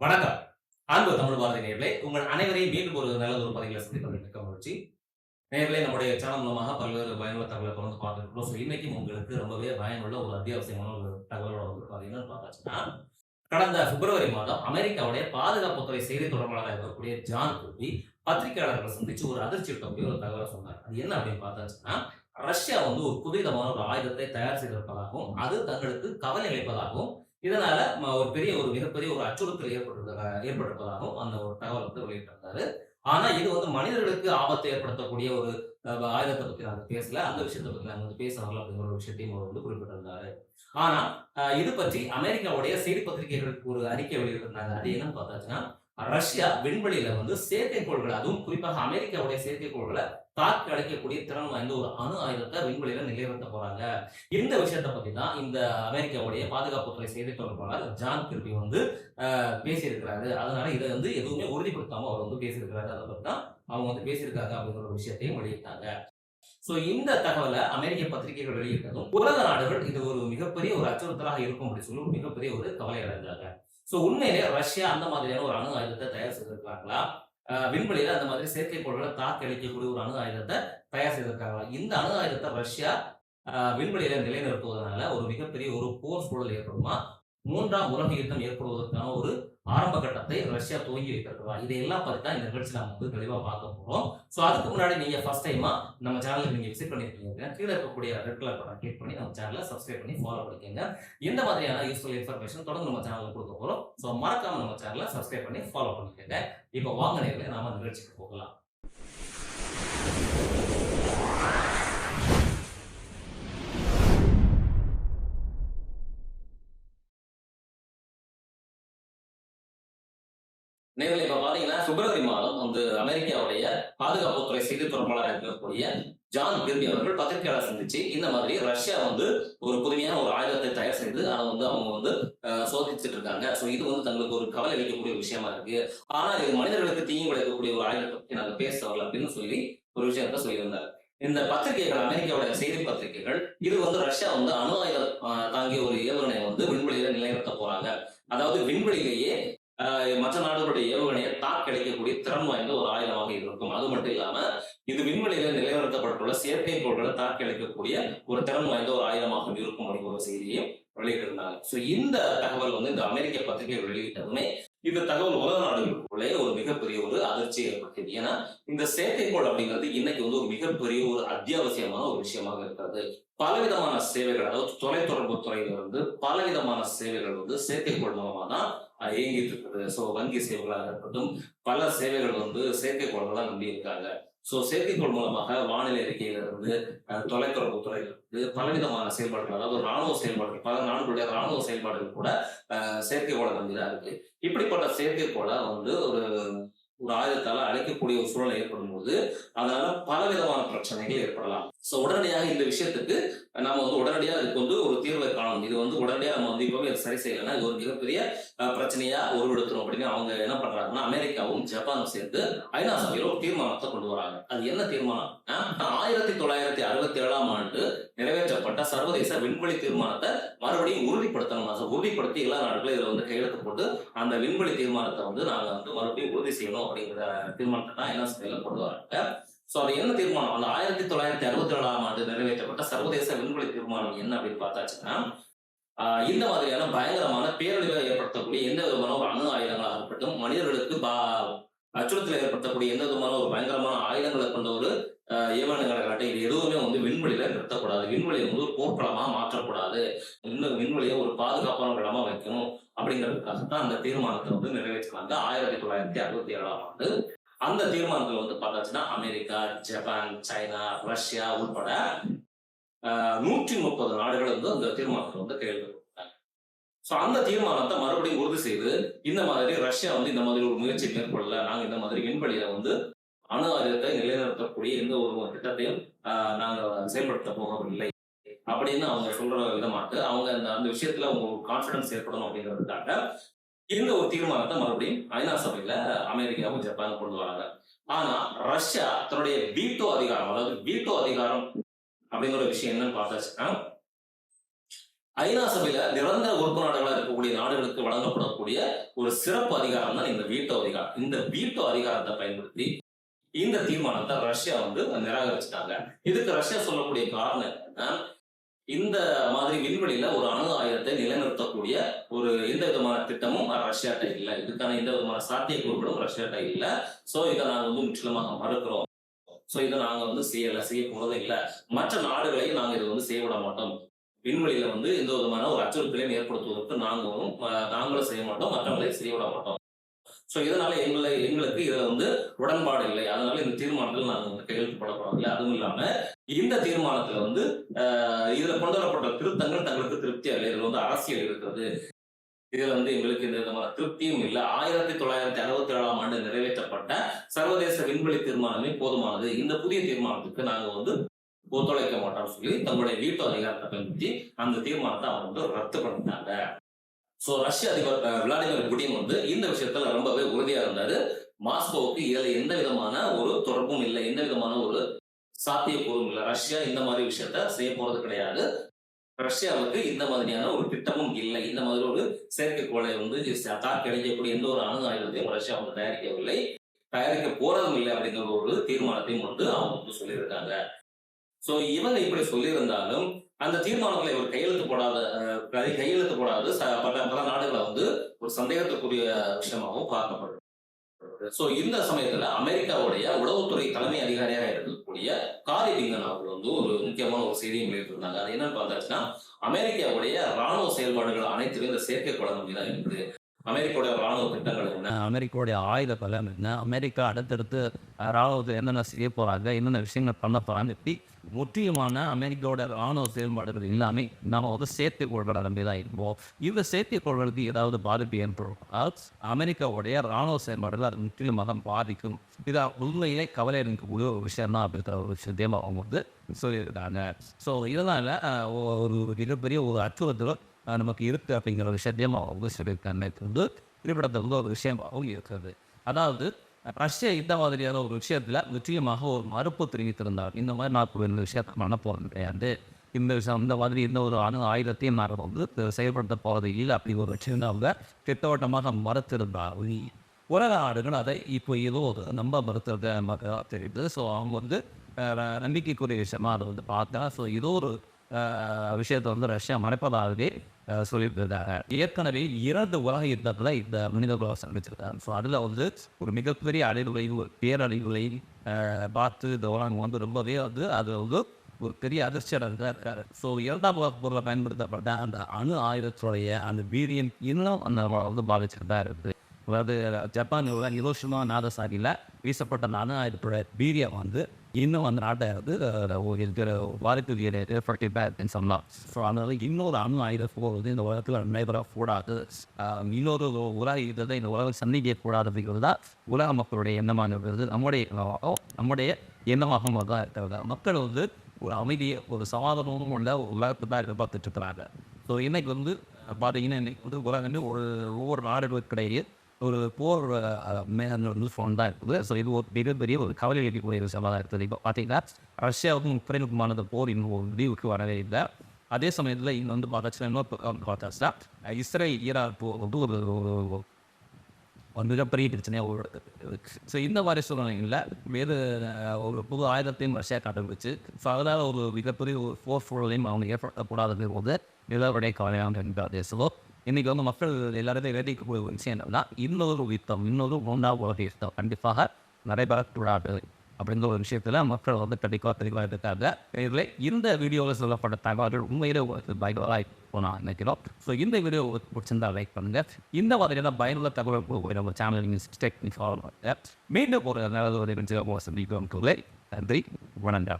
வணக்கம். அன்பு தமிழ் பாரதி நேர்களே உங்கள் அனைவரையும் மீண்டும் ஒரு நல்ல ஒரு பதிவில் சந்திப்பதில் மிக்க மகிழ்ச்சி. நேர்களே நம்முடைய சேனல் மூலமாக பல்வேறு பயனுள்ள தகவலை தொடர்ந்து பார்த்துருக்கோம் ஸோ இன்னைக்கும் உங்களுக்கு ரொம்பவே பயனுள்ள ஒரு அத்தியாவசியமான ஒரு தகவலோட வந்து பார்த்தீங்கன்னா பார்த்தாச்சுன்னா கடந்த பிப்ரவரி மாதம் அமெரிக்காவுடைய பாதுகாப்புத்துறை செய்தி தொடர்பாளராக இருக்கக்கூடிய ஜான் குர்பி பத்திரிகையாளர்களை சந்திச்சு ஒரு அதிர்ச்சி இருக்கக்கூடிய ஒரு தகவலை சொன்னார். அது என்ன அப்படின்னு பார்த்தாச்சுன்னா ரஷ்யா வந்து ஒரு புதிதமான ஒரு ஆயுதத்தை தயார் செய்திருப்பதாகவும் அது தங்களுக்கு கவலை அளிப்பதாகவும் இதனால ம- ஒரு பெரிய ஒரு மிகப்பெரிய ஒரு அச்சுறுத்தல் ஏற்பட்டிருக்க ஏற்பட்டிருப்பதாகவும் அந்த ஒரு தகவல் வந்து வெளியிட்டிருந்தாரு. ஆனா இது வந்து மனிதர்களுக்கு ஆபத்தை ஏற்படுத்தக்கூடிய ஒரு ஆயுதத்தை பத்தி நாங்க பேசல. அந்த விஷயத்தை பத்தி நாங்க வந்து பேச வரல அப்படிங்கிற ஒரு விஷயத்தையும் அவர் வந்து குறிப்பிட்டிருந்தாரு. ஆனா இது பற்றி அமெரிக்காவுடைய செய்தி பத்திரிகைகளுக்கு ஒரு அறிக்கை வெளியிட்டிருந்தாங்க. அது என்னன்னு பார்த்தாச்சுன்னா ரஷ்யா விண்வெளியில வந்து செயற்கைக்கோள்கள் அதுவும் குறிப்பாக அமெரிக்காவுடைய செயற்கைக்கோள்களை தாக்கி அழைக்கக்கூடிய திறன் வாய்ந்த ஒரு அணு ஆயுதத்தை விண்வெளியில நிலைநிறுத்த போறாங்க. இந்த விஷயத்தை பத்தி தான் இந்த அமெரிக்காவுடைய பாதுகாப்புத்துறை செய்தி தொடர்பாளர் ஜான் கிருபி வந்து பேசியிருக்கிறாரு. அதனால இதை வந்து எதுவுமே உறுதிப்படுத்தாம அவர் வந்து பேசியிருக்கிறாரு. அதை பத்தி தான் அவங்க வந்து பேசியிருக்காங்க அப்படிங்கிற ஒரு விஷயத்தையும் வெளியிட்டாங்க. ஸோ இந்த தகவலை அமெரிக்க பத்திரிகைகள் வெளியிட்டதும் உலக நாடுகள் இது ஒரு மிகப்பெரிய ஒரு அச்சுறுத்தலாக இருக்கும் அப்படின்னு சொல்லி ஒரு மிகப்பெரிய ஒரு கவலை அடைஞ்சாங்க. ஸோ உண்மையிலே ரஷ்யா அந்த மாதிரியான ஒரு அணு ஆயுதத்தை தயார் செய்திருக்கிறாங்களா? விண்வெளியில அந்த மாதிரி செயற்கைக்கோள்களை தாக்கி அளிக்கக்கூடிய ஒரு அணு ஆயுதத்தை தயார் செய்திருக்காங்களா இந்த அணு ஆயுதத்தை ரஷ்யா விண்வெளியில நிலைநிறுத்துவதனால ஒரு மிகப்பெரிய ஒரு போர் சூழல் ஏற்படுமா? மூன்றாம் உலக யுத்தம் ஏற்படுவதற்கான ஒரு ஆரம்ப கட்டத்தை ரஷ்யா துவங்கி வைத்திருக்கிறா. இதையெல்லாம் பற்றி தான் இந்த நிகழ்ச்சி நம்ம வந்து தெளிவாக பார்க்க போகிறோம் ஸோ அதுக்கு முன்னாடி நீங்கள் ஃபர்ஸ்ட் டைமா நம்ம சேனலுக்கு நீங்கள் விசிட் பண்ணிருக்கீங்க. கீழே இருக்கக்கூடிய ரெட் கலர் பட்டன் கிளிக் பண்ணி நம்ம சேனலை சப்ஸ்கிரைப் பண்ணி ஃபாலோ பண்ணிக்கோங்க. இந்த மாதிரியான யூஸ்ஃபுல் இன்ஃபர்மேஷன் தொடர்ந்து நம்ம சேனலில் கொடுக்க போகிறோம் ஸோ மறக்காம நம்ம சேனலை சப்ஸ்கிரைப் பண்ணி ஃபாலோ பண்ணிக்கோங்க. இப்போ வாங்க நேரில் நாம நிகழ்ச்சிக்கு போகலாம். வந்து அமெரிக்காவுடைய பாதுகாப்புத்துறை செய்தி தொடர்பாளராக இருக்கக்கூடிய ஜான் கிர்பி அவர்கள் பத்திரிகையாளர் சந்திச்சு இந்த மாதிரி ரஷ்யா வந்து ஒரு புதுமையான ஒரு ஆயுதத்தை தயார் செய்து அதை வந்து அவங்க வந்து சோதிச்சுட்டு இருக்காங்க. ஸோ இது வந்து தங்களுக்கு ஒரு கவலை அளிக்கக்கூடிய விஷயமா இருக்கு. ஆனா இது மனிதர்களுக்கு தீங்கு விளைக்கக்கூடிய ஒரு ஆயுதத்தை பற்றி நாங்கள் பேச வரல அப்படின்னு சொல்லி ஒரு விஷயத்த சொல்லியிருந்தார். இந்த பத்திரிகைகள் அமெரிக்காவுடைய செய்தி பத்திரிகைகள் இது வந்து ரஷ்யா வந்து அணு ஆயுதம் தாங்கிய ஒரு ஏவுகணையை வந்து விண்வெளியில நிலைநிறுத்த போறாங்க. அதாவது விண்வெளியிலேயே ஆஹ் மற்ற நாடுகளுடைய ஏவுகணையை தாக்கடிக்கக்கூடிய திறன் வாய்ந்த ஒரு ஆயுதமாக இருக்கும் அது மட்டும் இல்லாம இது விண்வெளியில நிலைநிறுத்தப்பட்டுள்ள பொருட்களை தாக்கி அளிக்கக்கூடிய ஒரு திறன் வாய்ந்த ஒரு ஆயுதமாக இருக்கும் அப்படிங்கிற ஒரு செய்தியையும் வெளியிட்டிருந்தாங்க. ஸோ இந்த தகவல் வந்து இந்த அமெரிக்க பத்திரிகை வெளியிட்டதுமே இந்த தகவல் உலக நாடுகளுக்குள்ளே ஒரு மிகப்பெரிய ஒரு அதிர்ச்சி ஏற்பட்டது ஏன்னா இந்த செயற்கைக்கோள் அப்படிங்கிறது இன்னைக்கு வந்து ஒரு மிகப்பெரிய ஒரு அத்தியாவசியமான ஒரு விஷயமாக இருக்கிறது. பலவிதமான சேவைகள் அதாவது தொலைத்தொடர்பு துறையில இருந்து பலவிதமான சேவைகள் வந்து செயற்கைக்கோள் மூலமா தான் இயங்கிட்டு இருக்குது. ஸோ வங்கி சேவைகளாக இருக்கட்டும் பல சேவைகள் வந்து செயற்கைக்கோள்கள் தான் நம்பி இருக்காங்க ஸோ செயற்கைக்கோள் மூலமாக வானிலை அறிக்கையிலிருந்து தொலைத்தொடர்பு துறையிலிருந்து பலவிதமான செயல்பாடுகள் அதாவது ராணுவ செயல்பாடுகள் பல நாடுகளுடைய ராணுவ செயல்பாடுகள் கூட செயற்கைக்கோளை நம்பிதான் இருக்கு. இப்படிப்பட்ட செயற்கைக்கோளை வந்து ஒரு ஒரு ஆயுதத்தால் அழைக்கக்கூடிய ஒரு சூழ்நிலை ஏற்படும் போது அதனால பலவிதமான பிரச்சனைகள் ஏற்படலாம். ஸோ உடனடியாக இந்த விஷயத்துக்கு நாம வந்து உடனடியாக இதுக்கு வந்து ஒரு தீர்வை காணணும். இது வந்து உடனடியாக நம்ம வந்து இப்பவே சரி செய்யலைன்னா இது ஒரு மிகப்பெரிய பிரச்சனையா உருவெடுத்துரும் அப்படின்னு அவங்க என்ன பண்றாங்கன்னா அமெரிக்காவும் ஜப்பானும் சேர்ந்து ஐநா சபையில ஒரு தீர்மானத்தை கொண்டு வராங்க. அது என்ன தீர்மானம்? ஆயிரத்தி தொள்ளாயிரத்தி அறுபத்தி ஏழாம் ஆண்டு நிறைவேற்றப்பட்ட சர்வதேச விண்வெளி தீர்மானத்தை மறுபடியும் உறுதிப்படுத்தணும்? அதை உறுதிப்படுத்தி எல்லா நாடுகளும் இதுல வந்து கையெழுத்து போட்டு அந்த விண்வெளி தீர்மானத்தை வந்து நாங்க வந்து மறுபடியும் உறுதி செய்யணும் அப்படிங்கிற தீர்மானத்தை தான் ஐநா சபையில கொண்டு வராங்க. ஸோ அது என்ன தீர்மானம்? அந்த ஆயிரத்தி தொள்ளாயிரத்தி அறுபத்தி ஏழாம் ஆண்டு நிறைவேற்றப்பட்ட சர்வதேச விண்வெளி தீர்மானம் என்ன அப்படின்னு பார்த்தாச்சுன்னா இந்த மாதிரியான பயங்கரமான பேரழிவை ஏற்படுத்தக்கூடிய எந்த விதமான ஒரு அணு ஆயுதங்களாக இருக்கட்டும் மனிதர்களுக்கு பா அச்சுறுத்தலை ஏற்படுத்தக்கூடிய எந்த விதமான ஒரு பயங்கரமான ஆயுதங்களை கொண்ட ஒரு ஆஹ் ஏவுகணைகளை இது எதுவுமே வந்து விண்வெளியில நிறுத்தக்கூடாது. விண்வெளியை வந்து ஒரு போர்க்களமா மாற்றக்கூடாது. இன்னும் விண்வெளியை ஒரு பாதுகாப்பான இடமா வைக்கணும் அப்படிங்கிறதுக்காக தான் அந்த தீர்மானத்தை வந்து நிறைவேற்றினாங்க ஆயிரத்தி தொள்ளாயிரத்தி அறுபத்தி ஏழாம் ஆண்டு. அந்த தீர்மானத்துல வந்து பார்த்தாச்சுன்னா அமெரிக்கா ஜப்பான் சைனா ரஷ்யா உட்பட ஆஹ், நூற்றி முப்பது நாடுகள் வந்து அந்த தீர்மானத்தை வந்து கையெழுத்து ஸோ அந்த தீர்மானத்தை மறுபடியும் உறுதி செய்து இந்த மாதிரி ரஷ்யா வந்து இந்த மாதிரி ஒரு முயற்சி மேற்கொள்ளல நாங்கள் இந்த மாதிரி விண்வெளியில வந்து அணு ஆயுதத்தை நிலைநிறுத்தக்கூடிய எந்த ஒரு திட்டத்தையும் ஆஹ், செயல்படுத்த போகவில்லை. அப்படின்னு அவங்க சொல்ற விதமாட்டு அவங்க அந்த அந்த விஷயத்துல அவங்க கான்பிடன்ஸ் ஏற்படணும் அப்படிங்கிறதுக்காக இந்த ஒரு தீர்மானத்தை மறுபடியும் ஐநா சபையில அமெரிக்காவும் ஜப்பானும் கொண்டு வராங்க. ஆனா ரஷ்யா தன்னுடைய வீட்டோ அதிகாரம் அதாவது வீட்டோ அதிகாரம் அப்படிங்கிற விஷயம் என்னன்னு பார்த்தாச்சுன்னா ஐநா சபையில நிரந்தர உறுப்பு நாடுகளாக இருக்கக்கூடிய நாடுகளுக்கு வழங்கப்படக்கூடிய ஒரு சிறப்பு அதிகாரம் தான் இந்த வீட்டோ அதிகாரம். இந்த வீட்டோ அதிகாரத்தை பயன்படுத்தி இந்த தீர்மானத்தை ரஷ்யா வந்து நிராகரிச்சிட்டாங்க. இதுக்கு ரஷ்யா சொல்லக்கூடிய காரணம் என்னன்னா இந்த மாதிரி விண்வெளியில ஒரு அணு ஆயுதத்தை நிலைநிறுத்தக்கூடிய ஒரு எந்த விதமான திட்டமும் ரஷ்யாட்ட இல்லை. இதுக்கான எந்த விதமான சாத்தியக்கூறுகளும் ரஷ்யாட்ட இல்லை. சோ இதை நாங்க வந்து முற்றிலுமாக மறுக்கிறோம். சோ இதை நாங்க வந்து செய்யல செய்ய போறதும் இல்லை. மற்ற நாடுகளையும் நாங்க இதை வந்து செய்ய விட மாட்டோம். விண்வெளியில வந்து எந்த விதமான ஒரு அச்சுறுத்தலையும் ஏற்படுத்துவதற்கு நாங்களும் நாங்களும் செய்ய மாட்டோம். மற்றவங்களையும் செய்ய விட மாட்டோம். ஸோ இதனால எங்களை எங்களுக்கு இதுல வந்து உடன்பாடு இல்லை. அதனால இந்த தீர்மானத்தில் நாங்கள் வந்து கையெழுத்து போடப்படவில்லை அதுவும் இல்லாம இந்த தீர்மானத்துல வந்து இதுல கொண்டு வரப்பட்ட திருத்தங்கள் தங்களுக்கு திருப்தி இல்லை இதுல வந்து அரசியல் இருக்கிறது. இதுல வந்து எங்களுக்கு எந்த விதமான திருப்தியும் இல்லை. ஆயிரத்தி தொள்ளாயிரத்தி அறுபத்தி ஏழாம் ஆண்டு நிறைவேற்றப்பட்ட சர்வதேச விண்வெளி தீர்மானமே போதுமானது. இந்த புதிய தீர்மானத்துக்கு நாங்க வந்து ஒத்துழைக்க மாட்டோம்னு சொல்லி தங்களுடைய வீட்டு அதிகாரத்தை பயன்படுத்தி அந்த தீர்மானத்தை அவங்க வந்து ரத்து பண்ணிட்டாங்க. ஸோ ரஷ்ய அதிபர் விளாடிமிர் புடின் வந்து இந்த விஷயத்துல ரொம்பவே உறுதியா இருந்தாரு. மாஸ்கோவுக்கு இதுல எந்த விதமான ஒரு தொடர்பும் இல்லை எந்த விதமான ஒரு சாத்தியக்கூறும் இல்லை. ரஷ்யா இந்த மாதிரி விஷயத்த செய்ய போறது கிடையாது. ரஷ்யாவுக்கு இந்த மாதிரியான ஒரு திட்டமும் இல்லை. இந்த மாதிரி ஒரு செயற்கைக்கோளை வந்து தாக்கி அடைக்கக்கூடிய எந்த ஒரு அணு ஆயுதத்தையும் ரஷ்யா வந்து தயாரிக்கவில்லை. தயாரிக்க போறதும் இல்லை அப்படிங்கிற ஒரு தீர்மானத்தையும் வந்து அவங்க வந்து சொல்லியிருக்காங்க. ஸோ இவங்க இப்படி சொல்லியிருந்தாலும் அந்த தீர்மானத்துல இவர் கையெழுத்து போடாத அஹ், கையெழுத்து போடாத. பல பல நாடுகளை வந்து ஒரு சந்தேகத்துக்குரிய விஷயமாகவும் பார்க்கப்படுது சோ இந்த சமயத்துல அமெரிக்காவுடைய உளவுத்துறை தலைமை அதிகாரியாக இருக்கக்கூடிய காரி பிங்கன் அவர்கள் வந்து ஒரு முக்கியமான ஒரு செய்தியை வெளியிட்டிருந்தாங்க. அது என்னன்னு பார்த்தாச்சுன்னா அமெரிக்காவுடைய ராணுவ செயல்பாடுகள் அனைத்திலும் இந்த செயற்கை குழந்தை தான் இருக்குது. அமெரிக்காவுடைய ராணுவ திட்டங்கள் என்ன? அமெரிக்காவுடைய ஆயுத பலம் என்ன? அமெரிக்கா அடுத்தடுத்து ராணுவத்தை என்னென்ன செய்ய போகிறாங்க என்னென்ன விஷயங்கள் பண்ண போகிறாங்க இப்படி முற்றிலுமான அமெரிக்காவோட ராணுவ செயல்பாடுகள் எல்லாமே நம்ம வந்து செயற்கைக்கோள்களை நம்பி தான் இருப்போம். இந்த செயற்கைக்கோள்களுக்கு ஏதாவது பாதிப்பு ஏற்படும் அமெரிக்காவுடைய ராணுவ செயல்பாடுகள் அது முற்றிலுமாக பாதிக்கும். இது உண்மையிலே கவலை எனக்கு ஒரு விஷயம் தான் அப்படிங்கிற ஒரு விஷயத்தையும் அவங்க வந்து சொல்லியிருக்காங்க. ஸோ இதனால் ஒரு மிகப்பெரிய ஒரு அச்சுறுத்தலும் நமக்கு இருக்கு அப்படிங்கிற விஷயத்தையும் அவங்க சொல்லியிருக்காங்க வந்து குறிப்பிடத்தக்க வந்து ஒரு விஷயமாகவும் இருக்கிறது அதாவது ரஷ்யா இந்த மாதிரியான ஒரு விஷயத்தில் நிச்சயமாக ஒரு மறுப்பு தெரிவித்திருந்தார் இந்த மாதிரி நான் இந்த விஷயத்தை பண்ண போகிறது கிடையாது இந்த விஷயம் இந்த மாதிரி இந்த ஒரு அணு ஆயுதத்தையும் நான் வந்து செயல்படுத்த போவது இல்லை அப்படி ஒரு விஷயம் அவங்க திட்டவட்டமாக மறுத்திருந்தார் உலக நாடுகள் அதை இப்போ ஏதோ ஒரு நம்ப மறுத்தது தெரியுது ஸோ அவங்க வந்து நம்பிக்கைக்குரிய விஷயமா அதை வந்து பார்த்தா ஸோ ஏதோ ஒரு விஷயத்தை வந்து ரஷ்யா மறைப்பதாகவே அஹ், சொல்லியிருந்தாங்க ஏற்கனவே இரண்டு உலக யுத்தத்தில் இந்த மனித குலம் சந்திச்சிருக்காங்க ஸோ அதில் வந்து ஒரு மிகப்பெரிய அழிவுகளை ஒரு பேரழிவுகளை பார்த்து இந்த உலகம் வந்து ரொம்பவே வந்து அது வந்து ஒரு பெரிய அதிர்ச்சியாக இருக்காரு. ஸோ இரண்டாம் உலக பொருளை பயன்படுத்தப்பட்ட அந்த அணு ஆயுதத்துடைய அந்த வீரியம் இன்னும் அந்த வந்து பாதிச்சுட்டு தான் இருக்குது அதாவது ஜப்பான் இலோஷமா நாதசாரியில் வீசப்பட்ட அந்த அணு ஆயுதத்துடைய வீரியம் வந்து இன்னும் அந்த நாட்டை வந்து இருக்கிற வாரத்துக்கு ஏற்படுத்தி அப்படின்னு சொல்லலாம் ஸோ அதனால இன்னொரு அணு ஆயுத போகிறது இந்த உலகத்தில் நடைபெறக்கூடாது கூடாது இன்னொரு உலக யுத்தத்தை இந்த உலகம் சந்திக்கக்கூடாது அப்படிங்கிறது தான் உலக மக்களுடைய எண்ணமாக இருக்கிறது நம்முடைய எண்ணமாகவும் நம்முடைய எண்ணமாக தான் இருக்கிறது மக்கள் வந்து ஒரு அமைதியை ஒரு சமாதானமும் உள்ள ஒரு உலகத்தை தான் எதிர்பார்த்துட்டு இருக்கிறாங்க ஸோ இன்னைக்கு வந்து பார்த்தீங்கன்னா இன்னைக்கு வந்து உலகம் வந்து ஒரு ஒவ்வொரு நாடுகளுக்கிடையே ஒரு போர் மேலே வந்து ஃபோன் தான் இருக்குது. ஸோ இது ஒரு மிகப்பெரிய ஒரு கவலை அளிக்கக்கூடிய ஒரு சவாலாக இருக்குது. இப்போ பார்த்தீங்கன்னா ரஷ்யாவுக்கும் உக்ரைனுக்குமான போர் இன்னும் ஒரு முடிவுக்கு வரவே இல்லை. அதே சமயத்தில் இங்கே வந்து பார்த்தாச்சுன்னா இன்னொரு பார்த்தாச்சுன்னா இஸ்ரேல் ஈரான் வந்து ஒரு ஒரு மிகப்பெரிய பிரச்சனையாக ஒரு ஸோ இந்த மாதிரி சூழ்நிலைகளில் வேறு ஒரு புது ஆயுதத்தையும் ரஷ்யா கண்டுபிடிச்சு ஸோ அதனால் ஒரு மிகப்பெரிய ஒரு ஃபோர் ஃபோர்லையும் அவங்க ஏற்படுத்தக்கூடாது போது நிலவடைய கவலையாக இருக்கிறது ஸோ இன்றைக்கி வந்து மக்கள் எல்லாருமே வேதிக்கக்கூடிய ஒரு விஷயம் என்னன்னா இன்னொரு யுத்தம் இன்னொரு மூன்றாவது உலக யுத்தம். கண்டிப்பாக நடைபெறக்கூடாது அப்படிங்கிற ஒரு விஷயத்தில் மக்கள் வந்து கண்டிப்பாக தெளிவாக இருக்காங்க. இதில் இந்த வீடியோவில் சொல்லப்பட்ட தகவல்கள் உண்மையிலே உங்களுக்கு பயங்கரமாக இப்போ நினைக்கிறோம். ஸோ இந்த வீடியோ பிடிச்சிருந்தா லைக் பண்ணுங்கள் இந்த மாதிரியான பயனுள்ள தகவல் நம்ம சேனல் நீங்கள் டெக்னிக் ஃபாலோ பண்ணுங்கள் மீண்டும் ஒரு நல்ல ஒரு சந்திக்கிறோம். நன்றி வணக்கம்.